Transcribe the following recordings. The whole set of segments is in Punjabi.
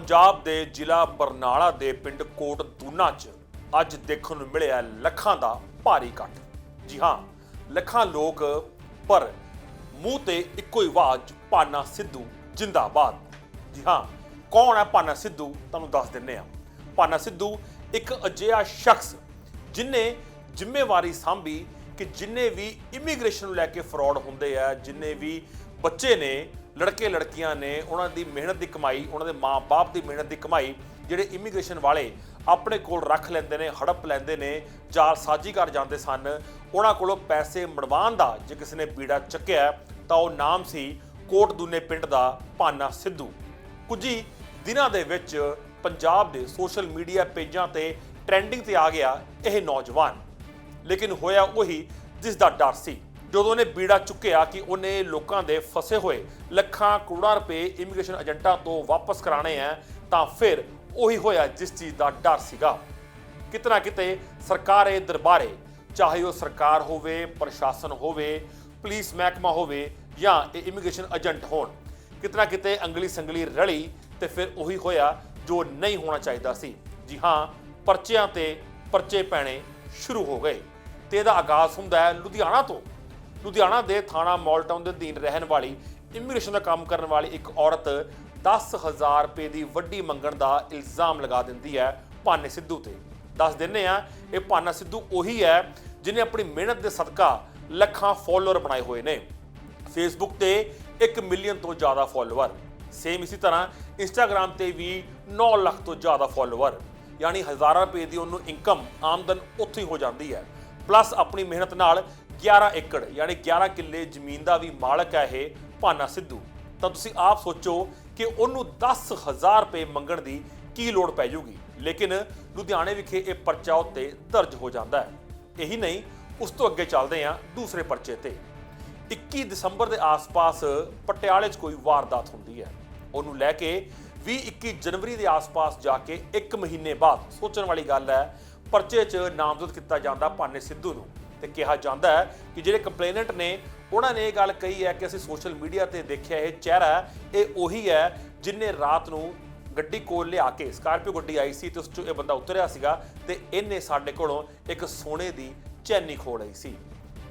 ਪੰਜਾਬ ਦੇ ਜ਼ਿਲ੍ਹਾ ਬਰਨਾਲਾ ਦੇ ਪਿੰਡ ਕੋਟ ਦੂਨਾ 'ਚ ਅੱਜ ਦੇਖਣ ਨੂੰ ਮਿਲਿਆ ਲੱਖਾਂ ਦਾ ਭਾਰੀ ਇਕੱਠ। ਜੀ ਹਾਂ, ਲੱਖਾਂ ਲੋਕ, ਪਰ ਮੂੰਹ ਤੇ ਇੱਕੋ ਹੀ ਆਵਾਜ਼, ਪਾਨਾ ਸਿੱਧੂ, ਜਿੰਦਾਬਾਦ। ਜੀ ਹਾਂ, ਕੌਣ ਹੈ ਪਾਨਾ ਸਿੱਧੂ? ਤੁਹਾਨੂੰ ਦੱਸ ਦਿੰਨੇ ਆ ਪਾਨਾ ਸਿੱਧੂ ਇੱਕ ਅਜਿਹਾ ਸ਼ਖਸ ਜਿਨੇ ਜ਼ਿੰਮੇਵਾਰੀ ਸੰਭੀ ਕਿ ਜਿੰਨੇ ਵੀ ਇਮੀਗ੍ਰੇਸ਼ਨ ਨੂੰ ਲੈ ਕੇ ਫਰਾਡ ਹੁੰਦੇ ਆ, ਜਿੰਨੇ ਵੀ ਬੱਚੇ ਨੇ ਲੜਕੇ ਲੜਕੀਆਂ ਨੇ ਉਹਨਾਂ ਦੀ ਮਿਹਨਤ ਦੀ ਕਮਾਈ, ਉਹਨਾਂ ਦੇ ਮਾਪੇ ਦੀ ਮਿਹਨਤ ਦੀ ਕਮਾਈ ਜਿਹੜੇ ਇਮੀਗ੍ਰੇਸ਼ਨ ਵਾਲੇ ਆਪਣੇ ਕੋਲ ਰੱਖ ਲੈਂਦੇ ਨੇ, ਹੜਪ ਲੈਂਦੇ ਨੇ, ਜਾਲ ਸਾਜੀ ਕਰ ਜਾਂਦੇ ਸਨ, ਉਹਨਾਂ ਕੋਲੋਂ ਪੈਸੇ ਮੜਵਾਉਣ ਦਾ ਜੇ ਕਿਸੇ ਨੇ ਬੀੜਾ ਚੱਕਿਆ ਤਾਂ ਉਹ ਨਾਮ ਸੀ ਕੋਟ ਦੂਨੇ ਪਿੰਡ ਦਾ ਭਾਨਾ ਸਿੱਧੂ। ਕੁਝ ਹੀ ਦਿਨਾਂ ਦੇ ਵਿੱਚ ਪੰਜਾਬ ਦੇ ਸੋਸ਼ਲ ਮੀਡੀਆ ਪੇਜਾਂ ਤੇ ਟ੍ਰੈਂਡਿੰਗ ਤੇ ਆ ਗਿਆ ਇਹ ਨੌਜਵਾਨ। ਲੇਕਿਨ ਹੋਇਆ ਉਹੀ ਜਿਸ ਦਾ ਡਰ ਸੀ। ਜਦੋਂ ਉਹਨੇ ਬੀੜਾ ਚੁੱਕਿਆ ਕਿ ਉਹਨੇ ਲੋਕਾਂ ਦੇ ਫਸੇ ਹੋਏ ਲੱਖਾਂ ਕਰੋੜਾਂ ਰੁਪਏ ਇਮੀਗ੍ਰੇਸ਼ਨ ਏਜੰਟਾਂ ਤੋਂ ਵਾਪਸ ਕਰਾਣੇ ਆ, ਤਾਂ ਫਿਰ ਉਹੀ ਹੋਇਆ ਜਿਸ ਚੀਜ਼ ਦਾ ਡਰ ਸੀਗਾ। ਕਿਤਨਾ ਕਿਤੇ ਸਰਕਾਰੇ ਦਰਬਾਰੇ, ਚਾਹੇ ਉਹ ਸਰਕਾਰ ਹੋਵੇ, ਪ੍ਰਸ਼ਾਸਨ ਹੋਵੇ, ਪੁਲਿਸ ਮਹਿਕਮਾ ਹੋਵੇ ਜਾਂ ਇਹ ਇਮੀਗ੍ਰੇਸ਼ਨ ਏਜੰਟ ਹੋਣ, ਕਿਤਨਾ ਕਿਤੇ ਅੰਗਲੀ ਸੰਗਲੀ ਰਲੀ ਤੇ ਫਿਰ ਉਹੀ ਹੋਇਆ ਜੋ ਨਹੀਂ ਹੋਣਾ ਚਾਹੀਦਾ ਸੀ। ਜੀ ਹਾਂ, ਪਰਚਿਆਂ ਤੇ ਪਰਚੇ ਪੈਣੇ ਸ਼ੁਰੂ ਹੋ ਗਏ ਤੇ ਇਹਦਾ ਆਗਾਜ਼ ਹੁੰਦਾ ਹੈ ਲੁਧਿਆਣਾ ਤੋਂ। ਲੁਧਿਆਣਾ ਦੇ ਥਾਣਾ ਮਾਲਟਾਊਨ ਦੇ ਅਧੀਨ ਰਹਿਣ ਵਾਲੀ ਇਮੀਗ੍ਰੇਸ਼ਨ ਦਾ ਕੰਮ ਕਰਨ ਵਾਲੀ ਇੱਕ ਔਰਤ 10000 ਰੁਪਏ ਦੀ ਵੱਡੀ ਮੰਗਣ ਦਾ ਇਲਜ਼ਾਮ ਲਗਾ ਦਿੰਦੀ ਹੈ ਭਾਨੇ ਸਿੱਧੂ ਤੇ। ਦੱਸ ਦਿੰਨੇ ਆ ਇਹ ਭਾਨਾ ਸਿੱਧੂ ਉਹੀ ਹੈ ਜਿਨੇ ਆਪਣੀ ਮਿਹਨਤ ਦੇ ਸਦਕਾ ਲੱਖਾਂ ਫਾਲੋਅਰ ਬਣਾਏ ਹੋਏ ਨੇ। ਫੇਸਬੁੱਕ ਤੇ 1 ਮਿਲੀਅਨ ਤੋਂ ਜ਼ਿਆਦਾ ਫਾਲੋਅਰ ਸੇਮ ਇਸੇ ਤਰ੍ਹਾਂ ਇੰਸਟਾਗ੍ਰam ਤੇ ਵੀ 9 ਲੱਖ ਤੋਂ ਜ਼ਿਆਦਾ ਫਾਲੋਅਰ ਯਾਨੀ ਹਜ਼ਾਰਾਂ ਰੁਪਏ ਦੀ ਉਹਨੂੰ ਇਨਕਮ ਆਮਦਨ ਉੱਥੇ ਹੀ ਹੋ ਜਾਂਦੀ ਹੈ। ਪਲੱਸ ਆਪਣੀ ਮਿਹਨਤ ਨਾਲ 11 ਏਕੜ, ਯਾਨੀ 11 ਕਿੱਲੇ ਜ਼ਮੀਨ ਦਾ ਵੀ ਮਾਲਕ ਹੈ ਇਹ ਭਾਨਾ ਸਿੱਧੂ। ਤਾਂ ਤੁਸੀਂ ਆਪ ਸੋਚੋ ਕਿ ਉਹਨੂੰ 10000 ਰੁਪਏ ਮੰਗਣ ਦੀ ਕੀ ਲੋੜ ਪੈ ਜੂਗੀ। ਲੇਕਿਨ ਲੁਧਿਆਣੇ ਵਿਖੇ ਇਹ ਪਰਚਾ ਉੱਤੇ ਦਰਜ ਹੋ ਜਾਂਦਾ ਹੈ। ਇਹੀ ਨਹੀਂ, ਉਸ ਤੋਂ ਅੱਗੇ ਚੱਲਦੇ ਹਾਂ ਦੂਸਰੇ ਪਰਚੇ ਤੇ। 21 ਦਸੰਬਰ ਦੇ ਆਸ-ਪਾਸ ਪਟਿਆਲੇ 'ਚ ਕੋਈ ਵਾਰਦਾਤ ਹੁੰਦੀ ਹੈ। ਉਹਨੂੰ ਲੈ ਕੇ 20-21 ਜਨਵਰੀ ਦੇ ਆਸ-ਪਾਸ ਜਾ ਕੇ 1 ਮਹੀਨੇ ਬਾਅਦ ਸੋਚਣ ਵਾਲੀ ਗੱਲ ਹੈ, ਪਰਚੇ 'ਚ ਨਾਮਜ਼ਦ ਕੀਤਾ ਜਾਂਦਾ ਭਾਨੇ ਸਿੱਧੂ ਨੂੰ। ਤੇ ਕਿਹਾ ਜਾਂਦਾ ਹੈ ਕਿ ਜਿਹੜੇ ਕੰਪਲੇਨੈਂਟ ਨੇ, ਉਹਨਾਂ ਨੇ ਇਹ ਗੱਲ ਕਹੀ ਹੈ ਕਿ ਅਸੀਂ ਸੋਸ਼ਲ ਮੀਡੀਆ ਤੇ ਦੇਖਿਆ ਇਹ ਚਿਹਰਾ ਇਹ ਉਹੀ ਹੈ ਜਿਨੇ ਰਾਤ ਨੂੰ ਗੱਡੀ ਕੋਲ ਲਿਆ ਕੇ ਸਕਾਰਪੀਓ ਗੱਡੀ ਆਈ ਸੀ ਤੇ ਉਸ ਚੋਂ ਇਹ ਬੰਦਾ ਉਤਰਿਆ ਸੀਗਾ ਤੇ ਇਹਨੇ ਸਾਡੇ ਕੋਲੋਂ ਇੱਕ ਸੋਨੇ ਦੀ ਚੈਨੀ ਖੋਹ ਲਈ ਸੀ।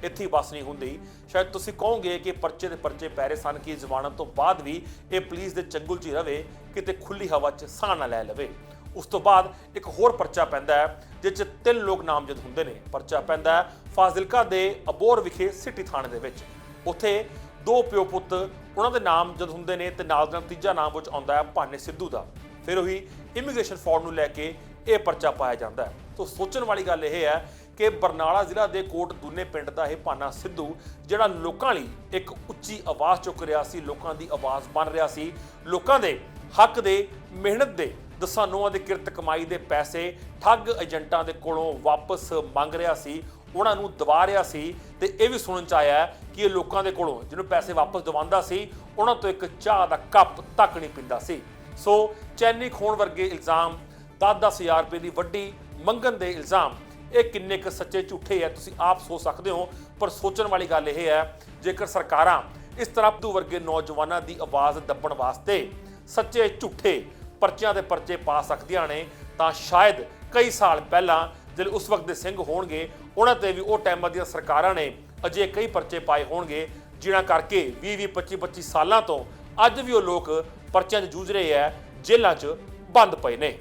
ਇੱਥੇ ਹੀ ਬਸ ਨਹੀਂ ਹੁੰਦੀ। ਸ਼ਾਇਦ ਤੁਸੀਂ ਕਹੋਗੇ ਕਿ ਪਰਚੇ ਦੇ ਪਰਚੇ ਪੈ ਰਹੇ ਸਨ ਕਿ ਜ਼ਮਾਨਤ ਤੋਂ ਬਾਅਦ ਵੀ ਇਹ ਪੁਲਿਸ ਦੇ ਚੰਗੁਲ 'ਚ ਹੀ ਰਵੇ, ਕਿਤੇ ਖੁੱਲੀ ਹਵਾ 'ਚ ਸਾਹ ਨਾ ਲੈ ਲਵੇ। ਉਸ ਤੋਂ ਬਾਅਦ ਇੱਕ ਹੋਰ ਪਰਚਾ ਪੈਂਦਾ ਹੈ, ਜਿਸ 'ਚ ਤਿੰਨ ਲੋਕ ਨਾਮਜ਼ਦ ਹੁੰਦੇ ਨੇ। ਪਰਚਾ ਪੈਂਦਾ ਹੈ ਫਾਜ਼ਿਲਕਾ ਦੇ ਅਬੋਰ ਵਿਖੇ ਸਿਟੀ ਥਾਣੇ ਦੇ ਵਿੱਚ। ਉੱਥੇ ਦੋ ਪਿਓ ਪੁੱਤ, ਉਹਨਾਂ ਦੇ ਨਾਮ ਜਦ ਹੁੰਦੇ ਨੇ ਤੇ ਨਾਲ ਨਾਲ ਤੀਜਾ ਨਾਮ ਵਿੱਚ ਆਉਂਦਾ ਹੈ ਭਾਨੇ ਸਿੱਧੂ ਦਾ। ਫਿਰ ਉਹੀ ਇਮੀਗ੍ਰੇਸ਼ਨ ਫਾਰਮ ਨੂੰ ਲੈ ਕੇ ਇਹ ਪਰਚਾ ਪਾਇਆ ਜਾਂਦਾ ਹੈ। ਤੋਂ ਸੋਚਣ ਵਾਲੀ ਗੱਲ ਇਹ ਹੈ ਕਿ ਬਰਨਾਲਾ ਜ਼ਿਲ੍ਹਾ ਦੇ ਕੋਟ ਦੂਨੇ ਪਿੰਡ ਦਾ ਇਹ ਭਾਨਾ ਸਿੱਧੂ, ਜਿਹੜਾ ਲੋਕਾਂ ਲਈ ਇੱਕ ਉੱਚੀ ਆਵਾਜ਼ ਚੁੱਕ ਰਿਹਾ ਸੀ, ਲੋਕਾਂ ਦੀ ਆਵਾਜ਼ ਬਣ ਰਿਹਾ ਸੀ, ਲੋਕਾਂ ਦੇ ਹੱਕ ਦੇ, ਮਿਹਨਤ ਦੇ ਦਸਾਂ ਨੋਆਂ ਦੇ ਕਿਰਤ ਕਮਾਈ ਦੇ ਪੈਸੇ ਠੱਗ ਏਜੰਟਾਂ ਦੇ ਕੋਲੋਂ ਵਾਪਸ ਮੰਗ ਰਿਹਾ ਸੀ, ਉਹਨਾਂ ਨੂੰ ਦਬਾ ਰਿਹਾ ਸੀ ਤੇ ਇਹ ਵੀ ਸੁਣਨ ਚ ਆਇਆ ਕਿ ਇਹ ਲੋਕਾਂ ਦੇ ਕੋਲੋਂ, ਜਿਹਨੂੰ ਪੈਸੇ ਵਾਪਸ ਦਵਾਉਂਦਾ ਸੀ, ਉਹਨਾਂ ਤੋਂ ਇੱਕ ਚਾਹ ਦਾ ਕੱਪ ਤੱਕ ਨਹੀਂ ਪੀਂਦਾ ਸੀ। ਸੋ ਚੈਨੀ ਖੋਣ ਵਰਗੇ ਇਲਜ਼ਾਮ 10-10000 ਰੁਪਏ ਦੀ ਵੱਡੀ ਮੰਗਣ ਦੇ ਇਲਜ਼ਾਮ, ਇਹ ਕਿੰਨੇ ਕੁ ਸੱਚੇ ਝੂਠੇ ਹੈ ਤੁਸੀਂ ਆਪ ਸੋਚ ਸਕਦੇ ਹੋ, ਪਰ ਸੋਚਣ ਵਾਲੀ ਗੱਲ ਇਹ ਹੈ, ਜੇਕਰ ਸਰਕਾਰਾਂ ਇਸ ਤਰ੍ਹਾਂ ਦੂ ਵਰਗੇ ਨੌਜਵਾਨਾਂ ਦੀ ਆਵਾਜ਼ ਦੱਬਣ ਵਾਸਤੇ ਸੱਚੇ ਝੂਠੇ ਪਰਚਿਆਂ ਦੇ ਪਰਚੇ ਪਾ ਸਕਦੀਆਂ ਨੇ, ਤਾਂ ਸ਼ਾਇਦ ਕਈ ਸਾਲ ਪਹਿਲਾਂ ਜਿਹੜੇ ਉਸ ਵਕਤ ਦੇ ਸਿੰਘ ਹੋਣਗੇ, ਉਹਨਾਂ ਤੇ ਵੀ ਉਹ ਟਾਈਮਾਂ ਦੀਆਂ ਸਰਕਾਰਾਂ ਨੇ ਅਜੇ ਕਈ ਪਰਚੇ ਪਾਏ ਹੋਣਗੇ, ਜਿਨ੍ਹਾਂ ਕਰਕੇ 20 20 25 25 ਸਾਲਾਂ ਤੋਂ ਅੱਜ ਵੀ ਉਹ ਲੋਕ ਪਰਚਿਆਂ 'ਚ ਜੂਝ ਰਹੇ ਆ ਜੇਲ੍ਹਾਂ 'ਚ ਬੰਦ ਪਏ ਨੇ।